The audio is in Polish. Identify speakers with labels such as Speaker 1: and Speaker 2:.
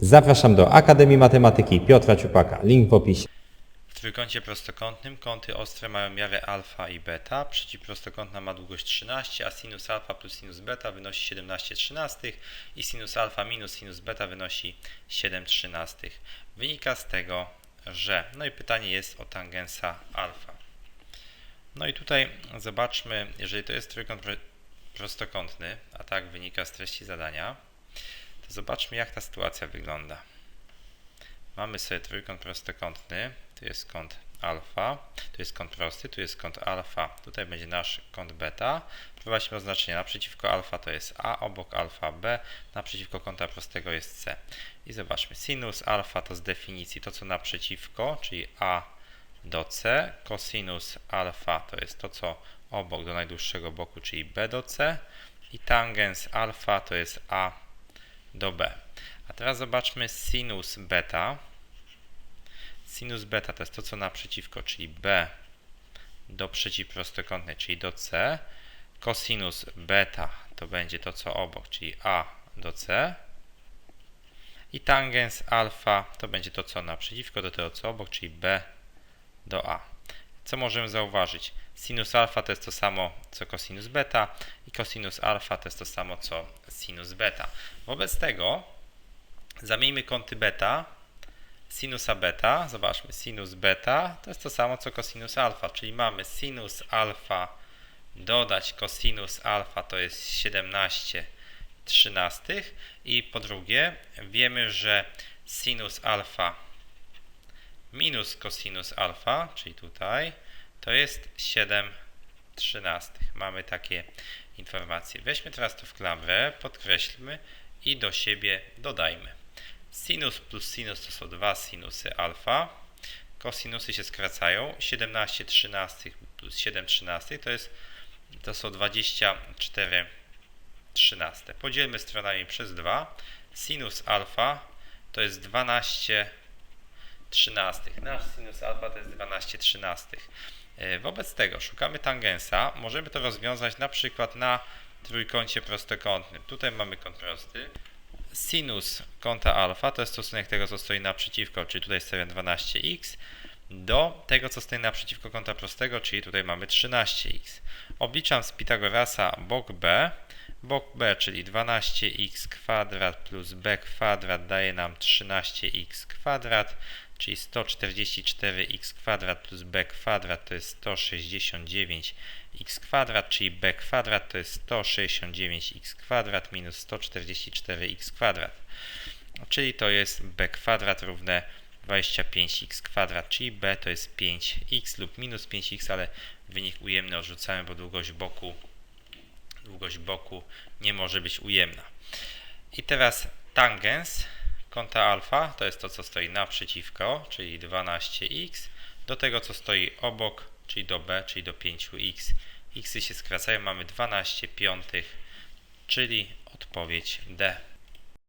Speaker 1: Zapraszam do Akademii Matematyki Piotra Ciupaka. Link w opisie.
Speaker 2: W trójkącie prostokątnym kąty ostre mają miarę alfa i beta. Przeciwprostokątna ma długość 13, a sinus alfa plus sinus beta wynosi 17 trzynastych i sinus alfa minus sinus beta wynosi 7 trzynastych. Wynika z tego, że... No i pytanie jest o tangensa alfa. No i tutaj zobaczmy, jeżeli to jest trójkąt pro- prostokątny, a tak wynika z treści zadania, zobaczmy jak ta sytuacja wygląda. Mamy sobie trójkąt prostokątny, tu jest kąt alfa, tu jest kąt prosty, tu jest kąt alfa, tutaj będzie nasz kąt beta. Wprowadźmy oznaczenie, naprzeciwko alfa to jest a, obok alfa b, naprzeciwko kąta prostego jest c. I zobaczmy, sinus alfa to z definicji to co naprzeciwko, czyli a do c, cosinus alfa to jest to co obok do najdłuższego boku, czyli b do c i tangens alfa to jest a do b. A teraz zobaczmy sinus beta. Sinus beta to jest to, co naprzeciwko, czyli b do przeciwprostokątnej, czyli do c. Cosinus beta to będzie to, co obok, czyli a do c. I tangens alfa to będzie to, co naprzeciwko do tego, co obok, czyli b do a. Co możemy zauważyć? Sinus alfa to jest to samo co cosinus beta i cosinus alfa to jest to samo co sinus beta. Wobec tego zamieńmy kąty beta, sinusa beta, zobaczmy, sinus beta to jest to samo co cosinus alfa, czyli mamy sinus alfa dodać cosinus alfa to jest 17 trzynastych i po drugie wiemy, że sinus alfa minus cosinus alfa, czyli tutaj, to jest 7 trzynastych. Mamy takie informacje. Weźmy teraz to w klamrę, podkreślmy i do siebie dodajmy. Sinus plus sinus to są dwa sinusy alfa. Kosinusy się skracają. 17 trzynastych plus 7 trzynastych to, jest, to są 24 trzynaste. Podzielmy stronami przez 2. Sinus alfa to jest 12 trzynastych. Nasz sinus alfa to jest 12 trzynastych. E, Wobec tego szukamy tangensa. Możemy to rozwiązać na przykład na trójkącie prostokątnym. Tutaj mamy kąt prosty. Sinus kąta alfa to jest stosunek tego, co stoi naprzeciwko, czyli tutaj stawiam 12x, do tego, co stoi naprzeciwko kąta prostego, czyli tutaj mamy 13x. Obliczam z Pitagorasa bok b. Bok b, czyli 12x kwadrat plus b kwadrat daje nam 13x kwadrat, czyli 144x kwadrat plus b kwadrat to jest 169x kwadrat, czyli b kwadrat to jest 169x kwadrat minus 144x kwadrat. Czyli to jest b kwadrat równe 25x kwadrat, czyli b to jest 5x lub minus 5x, ale wynik ujemny odrzucamy, bo długość boku, długość boku nie może być ujemna. I teraz tangens kąta alfa to jest to, co stoi naprzeciwko, czyli 12x, do tego, co stoi obok, czyli do b, czyli do 5x. xy się skracają, mamy 12 piątych, czyli odpowiedź D.